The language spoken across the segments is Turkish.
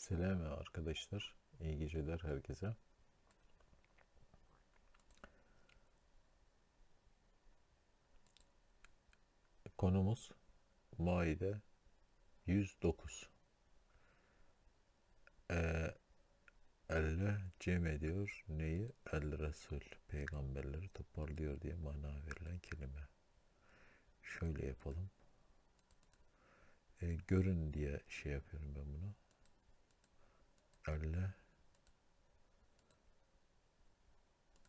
Selam arkadaşlar. İyi geceler herkese. Konumuz Maide 109. Ee, Allah cem ediyor neyi? El Resul peygamberleri toparlıyor diye mana verilen kelime. Şöyle yapalım. Ee, görün diye şey yapıyorum ben bunu. Allah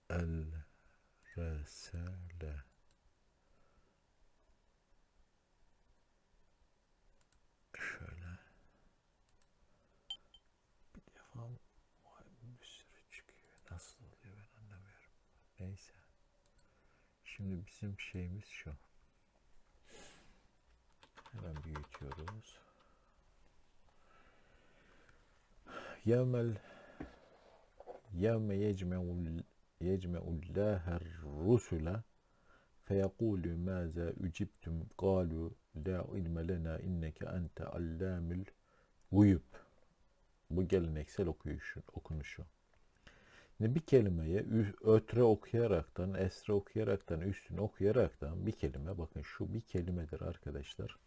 El Resale Şöyle bir defa vay bir sürü çıkıyor. Nasıl oluyor ben anlamıyorum. Neyse. Şimdi bizim şeyimiz şu. Hemen büyütüyoruz. Yevmel yevme yecme'ul yecme'ullâher rusule feyekûlü mâzâ ücibtüm kâlu la ilme lena inneke ente allâmül guyub. Bu geleneksel okuyuşu, okunuşu. Şimdi bir kelimeye ötre okuyaraktan, esre okuyaraktan, üstüne okuyaraktan bir kelime, bakın şu bir kelimedir arkadaşlar.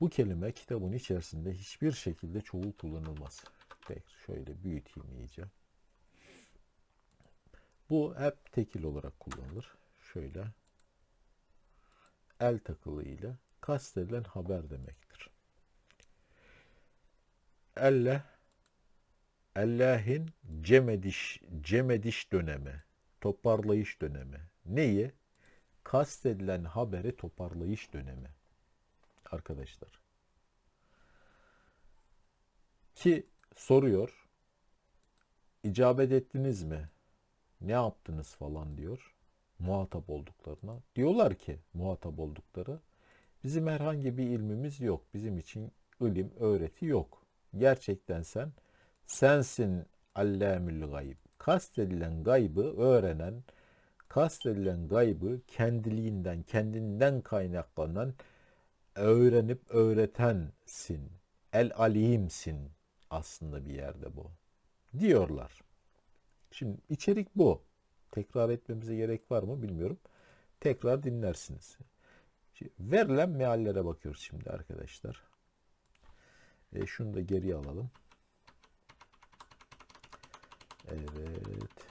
Bu kelime kitabın içerisinde hiçbir şekilde çoğul kullanılmaz. Tek şöyle büyüteyim iyice. Bu hep tekil olarak kullanılır. Şöyle el takılı ile kastedilen haber demektir. Elle Allah'ın cemediş, cemediş dönemi, toparlayış dönemi. Neyi? Kastedilen haberi toparlayış dönemi. Arkadaşlar. Ki soruyor. icabet ettiniz mi? Ne yaptınız falan diyor. Muhatap olduklarına. Diyorlar ki muhatap oldukları. Bizim herhangi bir ilmimiz yok. Bizim için ilim, öğreti yok. Gerçekten sen sensin allamül gayb. Kastedilen gaybı öğrenen, kastedilen gaybı kendiliğinden, kendinden kaynaklanan öğrenip öğretensin. El alimsin aslında bir yerde bu. Diyorlar. Şimdi içerik bu. Tekrar etmemize gerek var mı bilmiyorum. Tekrar dinlersiniz. Şimdi verilen meallere bakıyoruz şimdi arkadaşlar. E, şunu da geriye alalım. Evet.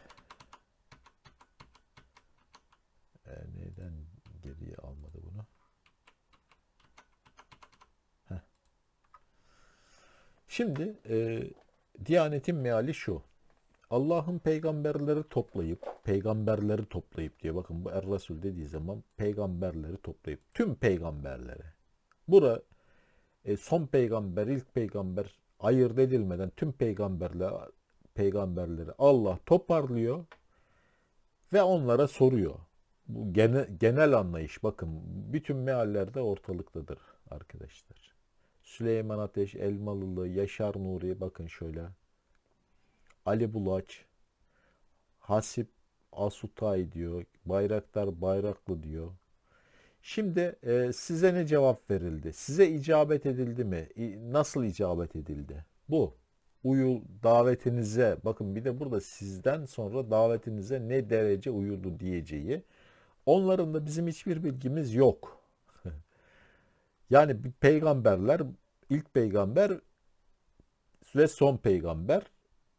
E, neden geriye almadı bunu? Heh. Şimdi e, Diyanetin meali şu. Allah'ın peygamberleri toplayıp, peygamberleri toplayıp diye bakın bu Er-Resul dediği zaman peygamberleri toplayıp, tüm peygamberleri. Bura e, son peygamber, ilk peygamber ayırt edilmeden tüm peygamberler, peygamberleri Allah toparlıyor ve onlara soruyor. Bu genel, genel anlayış bakın bütün meallerde ortalıktadır arkadaşlar. Süleyman Ateş, Elmalılı, Yaşar Nuri bakın şöyle. Ali Bulaç, Hasip Asutay diyor. Bayraktar Bayraklı diyor. Şimdi e, size ne cevap verildi? Size icabet edildi mi? İ- Nasıl icabet edildi? Bu. Uyul davetinize bakın bir de burada sizden sonra davetinize ne derece uyuldu diyeceği. Onların da bizim hiçbir bilgimiz yok. Yani peygamberler ilk peygamber ve son peygamber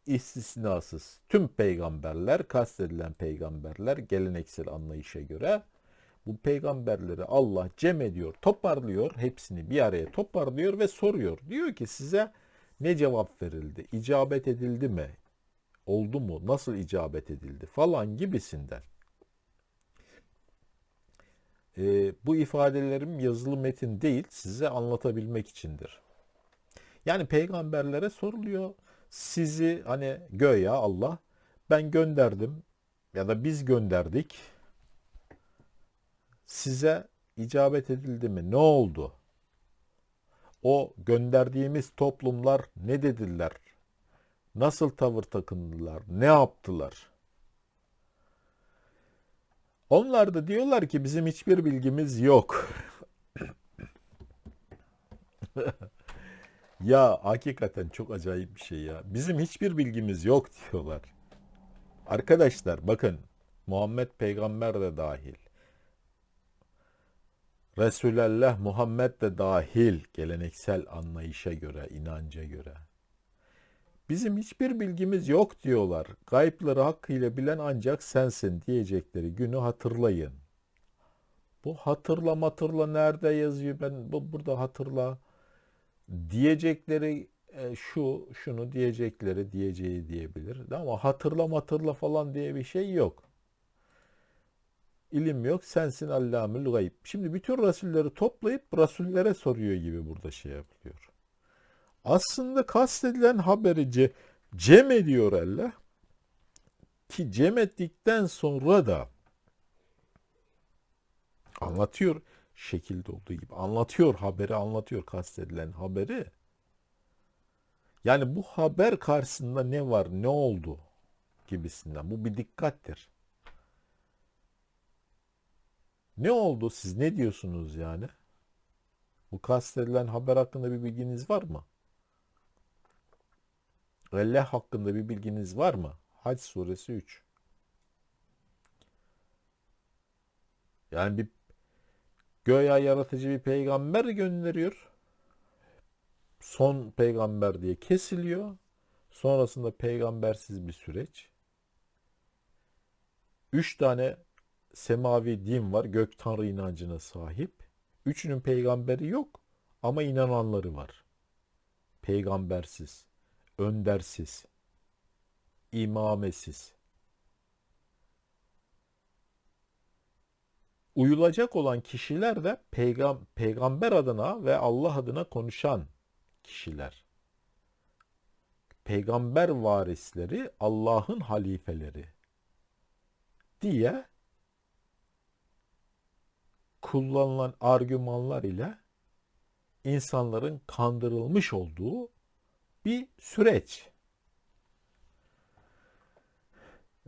istisnasız. Tüm peygamberler, kastedilen peygamberler geleneksel anlayışa göre bu peygamberleri Allah cem ediyor, toparlıyor, hepsini bir araya toparlıyor ve soruyor. Diyor ki size ne cevap verildi? İcabet edildi mi? Oldu mu? Nasıl icabet edildi? Falan gibisinden. Ee, bu ifadelerim yazılı metin değil, size anlatabilmek içindir. Yani peygamberlere soruluyor. Sizi hani göya Allah ben gönderdim ya da biz gönderdik. Size icabet edildi mi? Ne oldu? O gönderdiğimiz toplumlar ne dediler? Nasıl tavır takındılar? Ne yaptılar? Onlar da diyorlar ki bizim hiçbir bilgimiz yok. Ya hakikaten çok acayip bir şey ya. Bizim hiçbir bilgimiz yok diyorlar. Arkadaşlar bakın Muhammed peygamber de dahil. Resulullah Muhammed de dahil geleneksel anlayışa göre, inanca göre. Bizim hiçbir bilgimiz yok diyorlar. Gaypları hakkıyla bilen ancak sensin diyecekleri günü hatırlayın. Bu hatırla hatırla nerede yazıyor? Ben bu burada hatırla diyecekleri e, şu, şunu diyecekleri diyeceği diyebilir. Ama hatırla hatırla falan diye bir şey yok. İlim yok, sensin allamül gayb. Şimdi bütün rasulleri toplayıp rasullere soruyor gibi burada şey yapılıyor. Aslında kastedilen haberi ce, cem ediyor Allah. Ki cem ettikten sonra da anlatıyor şekilde olduğu gibi. Anlatıyor haberi, anlatıyor kastedilen haberi. Yani bu haber karşısında ne var, ne oldu gibisinden. Bu bir dikkattir. Ne oldu? Siz ne diyorsunuz yani? Bu kastedilen haber hakkında bir bilginiz var mı? Allah hakkında bir bilginiz var mı? Hac suresi 3. Yani bir göya yaratıcı bir peygamber gönderiyor. Son peygamber diye kesiliyor. Sonrasında peygambersiz bir süreç. Üç tane semavi din var. Gök tanrı inancına sahip. Üçünün peygamberi yok ama inananları var. Peygambersiz, öndersiz, imamesiz. Uyulacak olan kişiler de peygam peygamber adına ve Allah adına konuşan kişiler. Peygamber varisleri Allah'ın halifeleri diye kullanılan argümanlar ile insanların kandırılmış olduğu bir süreç.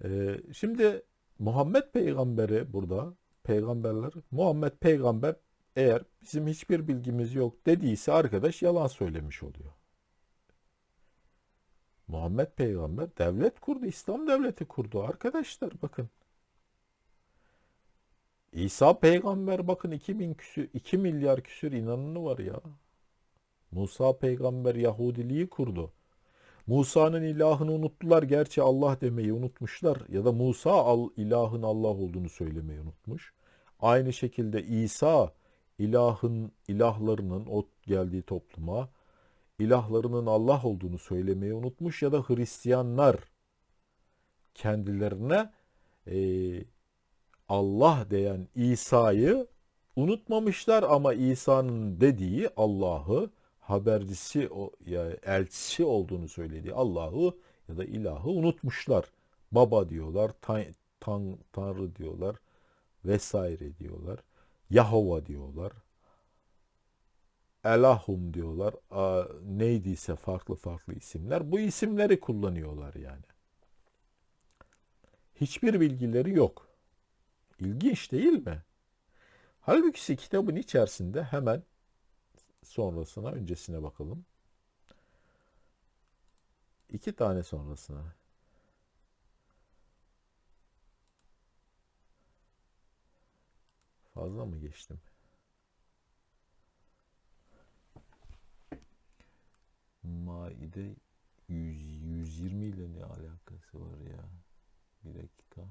Ee, şimdi Muhammed peygamberi burada peygamberler Muhammed peygamber eğer bizim hiçbir bilgimiz yok dediyse arkadaş yalan söylemiş oluyor. Muhammed peygamber devlet kurdu, İslam devleti kurdu arkadaşlar bakın. İsa peygamber bakın 2000 küsür, 2 milyar küsür inananı var ya. Musa peygamber Yahudiliği kurdu. Musa'nın ilahını unuttular. Gerçi Allah demeyi unutmuşlar. Ya da Musa al, ilahın Allah olduğunu söylemeyi unutmuş. Aynı şekilde İsa ilahın ilahlarının o geldiği topluma ilahlarının Allah olduğunu söylemeyi unutmuş ya da Hristiyanlar kendilerine e, Allah diyen İsa'yı unutmamışlar ama İsa'nın dediği Allah'ı habercisi yani elçisi olduğunu söylediği Allah'ı ya da ilahı unutmuşlar. Baba diyorlar, tan, tan, tanrı diyorlar vesaire diyorlar. Yahova diyorlar. Elahum diyorlar. A, neydiyse farklı farklı isimler. Bu isimleri kullanıyorlar yani. Hiçbir bilgileri yok. İlginç değil mi? Halbuki kitabın içerisinde hemen sonrasına, öncesine bakalım. İki tane sonrasına. Fazla mı geçtim? Maide 100, 120 ile ne alakası var ya? Bir dakika.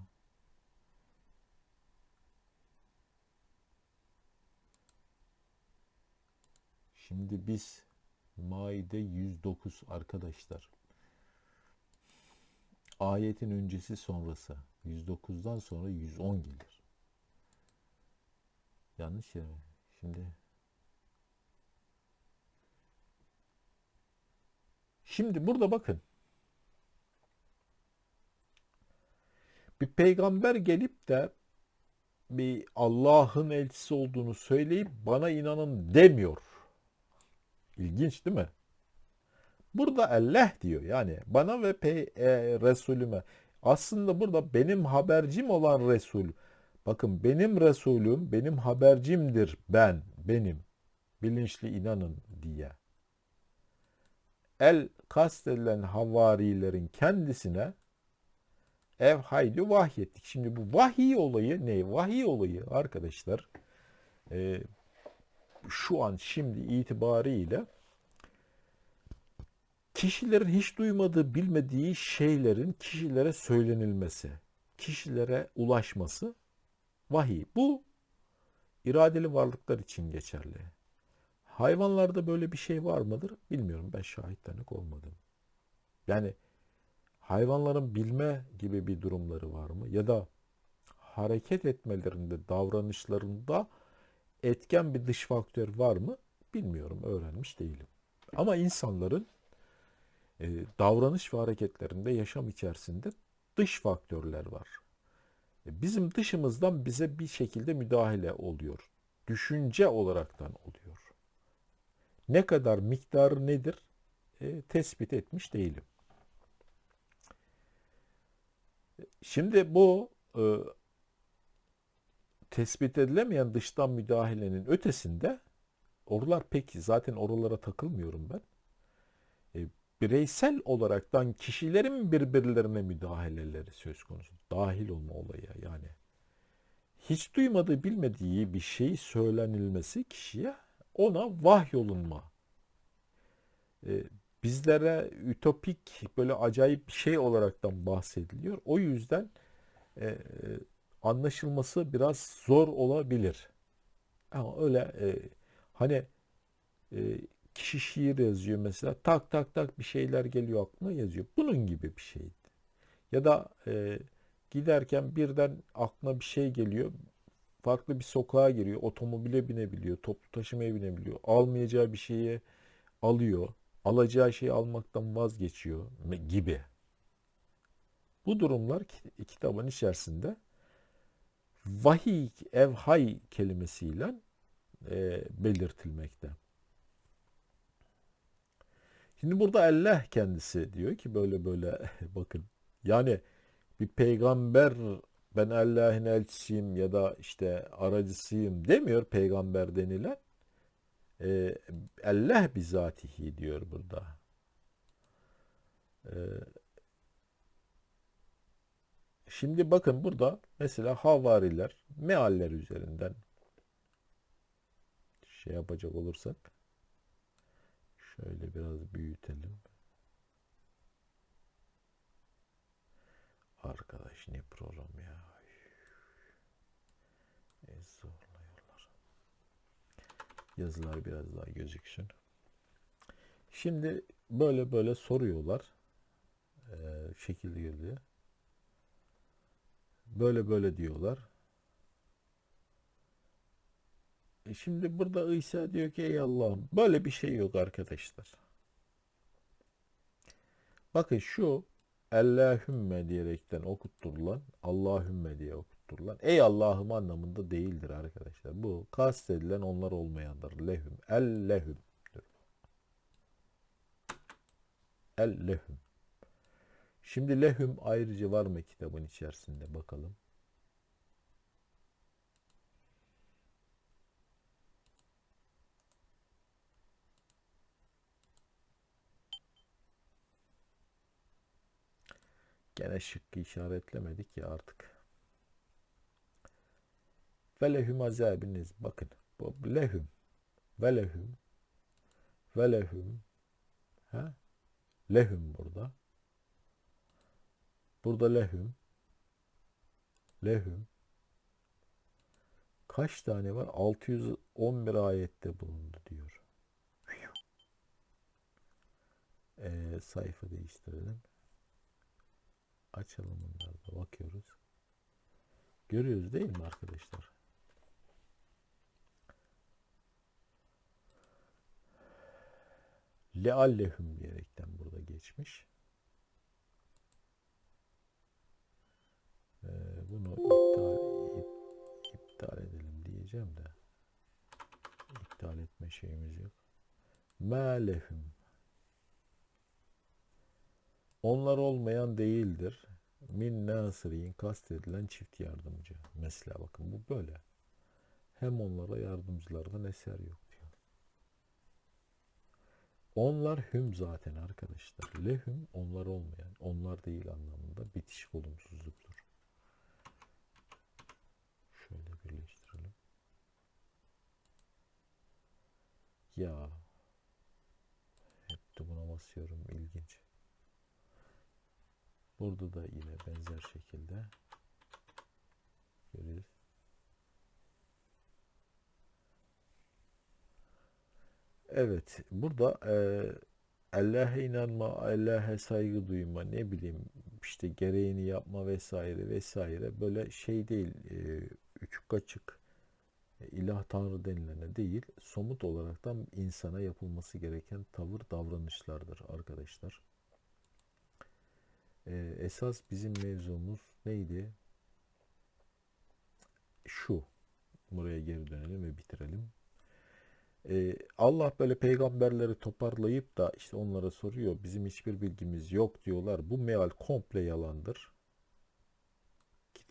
Şimdi biz Maide 109 arkadaşlar. Ayetin öncesi sonrası. 109'dan sonra 110 gelir. Yanlış ya. Şimdi Şimdi burada bakın. Bir peygamber gelip de bir Allah'ın elçisi olduğunu söyleyip bana inanın demiyor. İlginç değil mi? Burada Allah diyor yani bana ve pey, e, Resulüme. Aslında burada benim habercim olan Resul. Bakın benim Resulüm benim habercimdir ben benim. Bilinçli inanın diye. el kastedilen havarilerin kendisine ev haydi vahyettik. Şimdi bu vahiy olayı ne? Vahiy olayı arkadaşlar e, şu an şimdi itibariyle kişilerin hiç duymadığı, bilmediği şeylerin kişilere söylenilmesi, kişilere ulaşması vahiy. Bu iradeli varlıklar için geçerli. Hayvanlarda böyle bir şey var mıdır? Bilmiyorum. Ben şahit tanık olmadım. Yani hayvanların bilme gibi bir durumları var mı? Ya da hareket etmelerinde, davranışlarında etken bir dış faktör var mı? Bilmiyorum. Öğrenmiş değilim. Ama insanların e, davranış ve hareketlerinde, yaşam içerisinde dış faktörler var. E, bizim dışımızdan bize bir şekilde müdahale oluyor. Düşünce olaraktan oluyor. Ne kadar miktarı nedir e, tespit etmiş değilim. Şimdi bu e, tespit edilemeyen dıştan müdahalenin ötesinde oralar peki zaten oralara takılmıyorum ben. E, bireysel olaraktan kişilerin birbirlerine müdahaleleri söz konusu. Dahil olma olayı yani. Hiç duymadığı bilmediği bir şey söylenilmesi kişiye ona vahyolunma. E, bizlere ütopik böyle acayip bir şey olaraktan bahsediliyor. O yüzden e, anlaşılması biraz zor olabilir. Ama öyle e, hani e, kişi şiir yazıyor mesela tak tak tak bir şeyler geliyor aklına yazıyor. Bunun gibi bir şeydi. Ya da e, giderken birden aklına bir şey geliyor. Farklı bir sokağa giriyor. Otomobile binebiliyor. Toplu taşımaya binebiliyor. Almayacağı bir şeye alıyor. Alacağı şeyi almaktan vazgeçiyor gibi. Bu durumlar kitabın içerisinde vahiy, evhay kelimesiyle e, belirtilmekte. Şimdi burada Allah kendisi diyor ki böyle böyle bakın yani bir peygamber ben Allah'ın elçisiyim ya da işte aracısıyım demiyor peygamber denilen. Ee, Allah bizatihi diyor burada. Şimdi bakın burada mesela havariler mealler üzerinden şey yapacak olursak şöyle biraz büyütelim. Arkadaş ne program ya. E, zorluyorlar. Yazılar biraz daha gözüksün. Şimdi böyle böyle soruyorlar. Ee, şekil girdi. Böyle böyle diyorlar. E şimdi burada İsa diyor ki ey Allah'ım böyle bir şey yok arkadaşlar. Bakın şu Allahümme diyerekten okutturulan Allahümme diye okutturulan ey Allah'ım anlamında değildir arkadaşlar. Bu kastedilen onlar olmayandır. Lehüm. El lehüm. El. Şimdi lehüm ayrıca var mı kitabın içerisinde bakalım. Gene şıkkı işaretlemedik ya artık. Ve lehum azabiniz. Bakın. Bu lehum. Ve lehum. Ve lehum. Ha? Lehum burada. Burada lehum. Lehum. Kaç tane var? 611 ayette bulundu diyor. Ee, sayfa değiştirelim. Açalım bunları da bakıyoruz. Görüyoruz değil mi arkadaşlar? Leallehum diyerekten burada geçmiş. Ee, bunu iptal, iptal edelim diyeceğim de iptal etme şeyimiz yok. Malehum onlar olmayan değildir. Min nasirin kastedilen çift yardımcı. Mesela bakın bu böyle. Hem onlara yardımcılardan eser yok diyor. Onlar hüm zaten arkadaşlar. Lehüm onlar olmayan. Onlar değil anlamında bitişik olumsuzluktur. Şöyle birleştirelim. Ya hep de buna basıyorum. ilginç. Burada da yine benzer şekilde görüyoruz. Evet, burada eee Allah'a inanma, Allah'a saygı duyma, ne bileyim işte gereğini yapma vesaire vesaire böyle şey değil, eee üçük açık e, ilah tanrı denilene değil, somut olaraktan insana yapılması gereken tavır davranışlardır arkadaşlar. Eee, esas bizim mevzumuz neydi? Şu. Buraya geri dönelim ve bitirelim. Ee, Allah böyle peygamberleri toparlayıp da işte onlara soruyor. Bizim hiçbir bilgimiz yok diyorlar. Bu meal komple yalandır.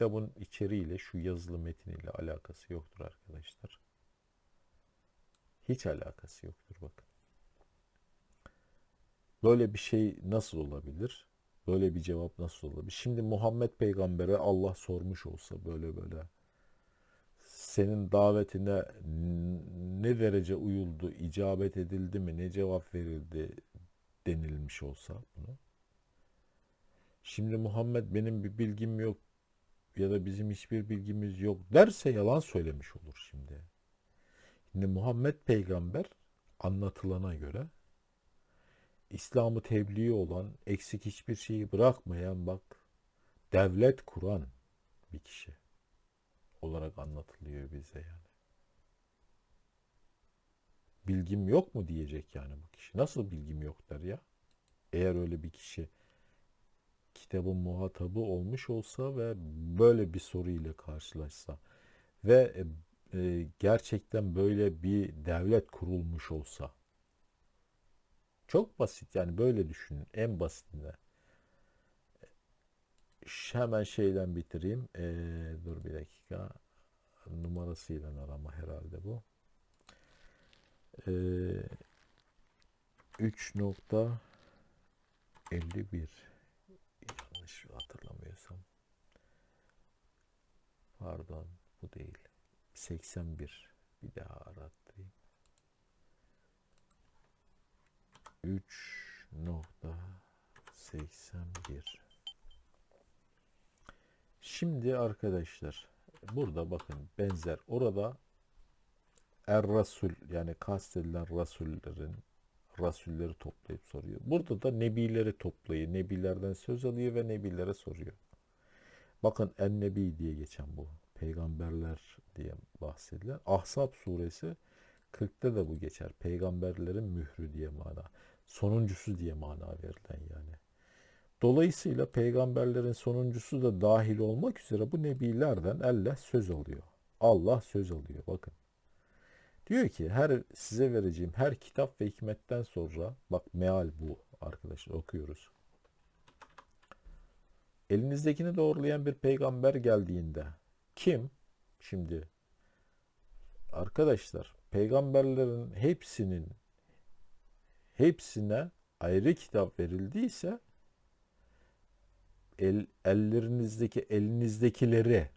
Kitabın içeriğiyle şu yazılı metiniyle alakası yoktur arkadaşlar. Hiç alakası yoktur bakın. Böyle bir şey nasıl olabilir? Böyle bir cevap nasıl olabilir? Şimdi Muhammed peygambere Allah sormuş olsa böyle böyle senin davetine ne derece uyuldu, icabet edildi mi, ne cevap verildi denilmiş olsa bunu. Şimdi Muhammed benim bir bilgim yok ya da bizim hiçbir bilgimiz yok derse yalan söylemiş olur şimdi. Şimdi Muhammed peygamber anlatılana göre İslam'ı tebliğ olan, eksik hiçbir şeyi bırakmayan bak devlet kuran bir kişi olarak anlatılıyor bize yani. Bilgim yok mu diyecek yani bu kişi. Nasıl bilgim yok der ya? Eğer öyle bir kişi kitabın muhatabı olmuş olsa ve böyle bir soru ile karşılaşsa ve e, e, gerçekten böyle bir devlet kurulmuş olsa çok basit yani böyle düşünün en basitinde hemen şeyden bitireyim. Ee, dur bir dakika. Numarasıyla arama herhalde bu. Ee, 3.51 yanlış hatırlamıyorsam. Pardon bu değil. 81 bir daha arattırayım. 3.81 Şimdi arkadaşlar burada bakın benzer orada Er Rasul yani kastedilen rasullerin rasulleri toplayıp soruyor. Burada da nebileri toplayıyor. Nebilerden söz alıyor ve nebilere soruyor. Bakın En Nebi diye geçen bu. Peygamberler diye bahsedilen. Ahzab suresi 40'ta da bu geçer. Peygamberlerin mührü diye mana. Sonuncusu diye mana verilen yani. Dolayısıyla peygamberlerin sonuncusu da dahil olmak üzere bu nebilerden Allah söz alıyor. Allah söz alıyor bakın. Diyor ki her size vereceğim her kitap ve hikmetten sonra bak meal bu arkadaşlar okuyoruz. Elinizdekini doğrulayan bir peygamber geldiğinde kim şimdi arkadaşlar peygamberlerin hepsinin hepsine ayrı kitap verildiyse el, ellerinizdeki elinizdekileri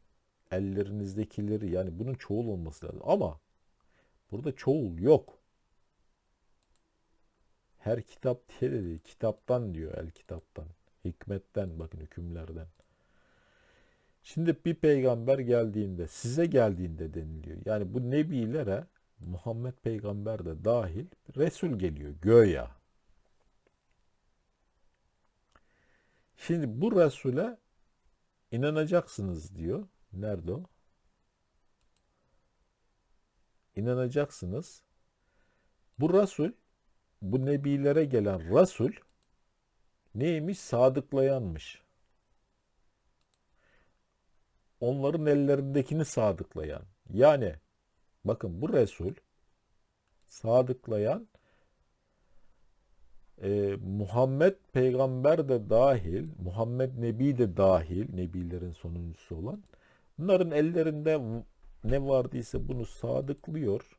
ellerinizdekileri yani bunun çoğul olması lazım. Ama burada çoğul yok. Her kitap diye dedi. Kitaptan diyor el kitaptan. Hikmetten bakın hükümlerden. Şimdi bir peygamber geldiğinde size geldiğinde deniliyor. Yani bu nebilere Muhammed peygamber de dahil Resul geliyor göya. Şimdi bu Resul'e inanacaksınız diyor. Nerede o? İnanacaksınız. Bu Resul, bu nebilere gelen Resul neymiş? Sadıklayanmış. Onların ellerindekini sadıklayan. Yani bakın bu Resul sadıklayan e, Muhammed peygamber de dahil, Muhammed Nebi de dahil, Nebilerin sonuncusu olan, bunların ellerinde ne vardıysa bunu sadıklıyor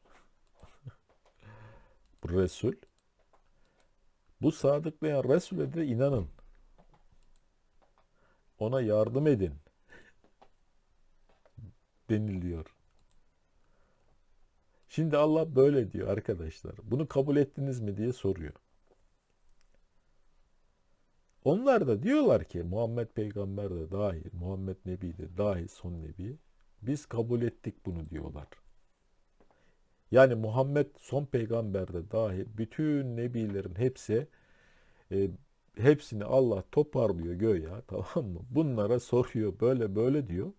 Resul Bu sadıklayan Resul'e de inanın. Ona yardım edin. Deniliyor. Şimdi Allah böyle diyor arkadaşlar. Bunu kabul ettiniz mi diye soruyor. Onlar da diyorlar ki Muhammed peygamber de dahil, Muhammed nebi de dahil son nebi. Biz kabul ettik bunu diyorlar. Yani Muhammed son peygamber de dahil bütün nebilerin hepsi e, hepsini Allah toparlıyor göğe tamam mı? Bunlara soruyor böyle böyle diyor.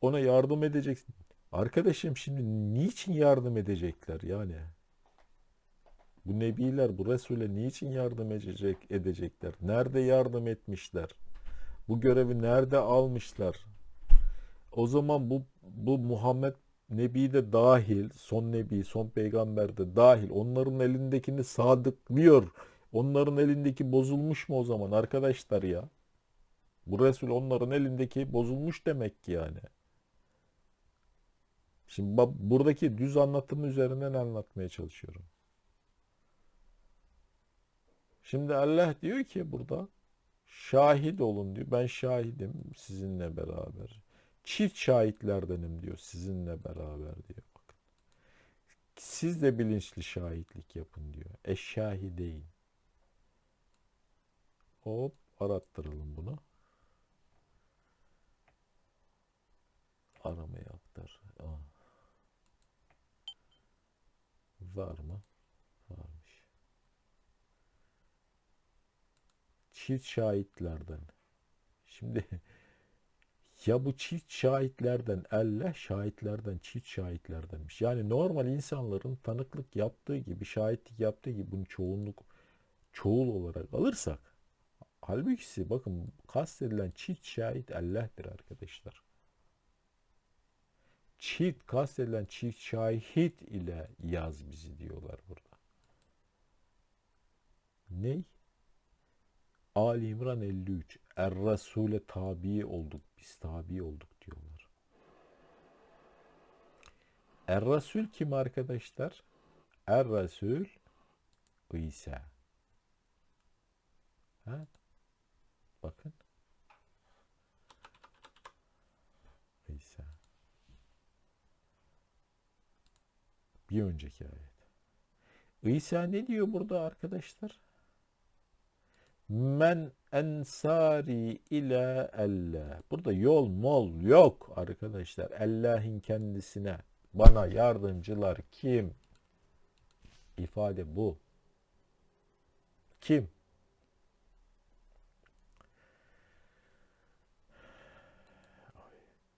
Ona yardım edeceksin. Arkadaşım şimdi niçin yardım edecekler yani? Bu nebiler bu Resul'e niçin yardım edecek edecekler? Nerede yardım etmişler? Bu görevi nerede almışlar? O zaman bu bu Muhammed Nebi de dahil, son nebi, son peygamber de dahil onların elindekini sadıklıyor. Onların elindeki bozulmuş mu o zaman arkadaşlar ya? Bu Resul onların elindeki bozulmuş demek ki yani. Şimdi buradaki düz anlatım üzerinden anlatmaya çalışıyorum. Şimdi Allah diyor ki burada şahit olun diyor. Ben şahidim sizinle beraber. Çift şahitlerdenim diyor sizinle beraber diyor. Bakın. Siz de bilinçli şahitlik yapın diyor. Eşşahideyn. Hop arattıralım bunu. Aramaya aktar. Aa. Var mı? Varmış. Çift şahitlerden. Şimdi ya bu çift şahitlerden Allah şahitlerden çift şahitlerdenmiş. Yani normal insanların tanıklık yaptığı gibi şahitlik yaptığı gibi bunu çoğunluk çoğul olarak alırsak halbuki bakın kastedilen çift şahit Allah'tır arkadaşlar. Çift kastedilen çift şahit ile yaz bizi diyorlar burada. Ney? Ali İmran 53. Er Resul'e tabi olduk. Biz tabi olduk diyorlar. Er Resul kim arkadaşlar? Er Resul İsa. Ha? Bakın. İsa. Bir önceki ayet. İsa ne diyor burada arkadaşlar? Men ensari ile Allah. Burada yol mol yok arkadaşlar. Allah'ın kendisine bana yardımcılar kim? İfade bu. Kim?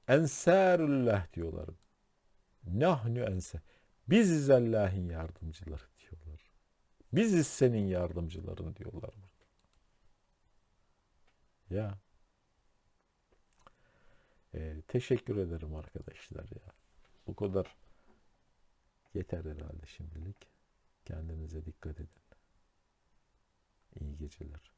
Ensarullah diyorlar. Nahnu ense. Biziz Allah'ın yardımcıları diyorlar. Biziz senin yardımcıların diyorlar. Ya. Ee, teşekkür ederim arkadaşlar ya. Bu kadar yeter herhalde şimdilik. Kendinize dikkat edin. İyi geceler.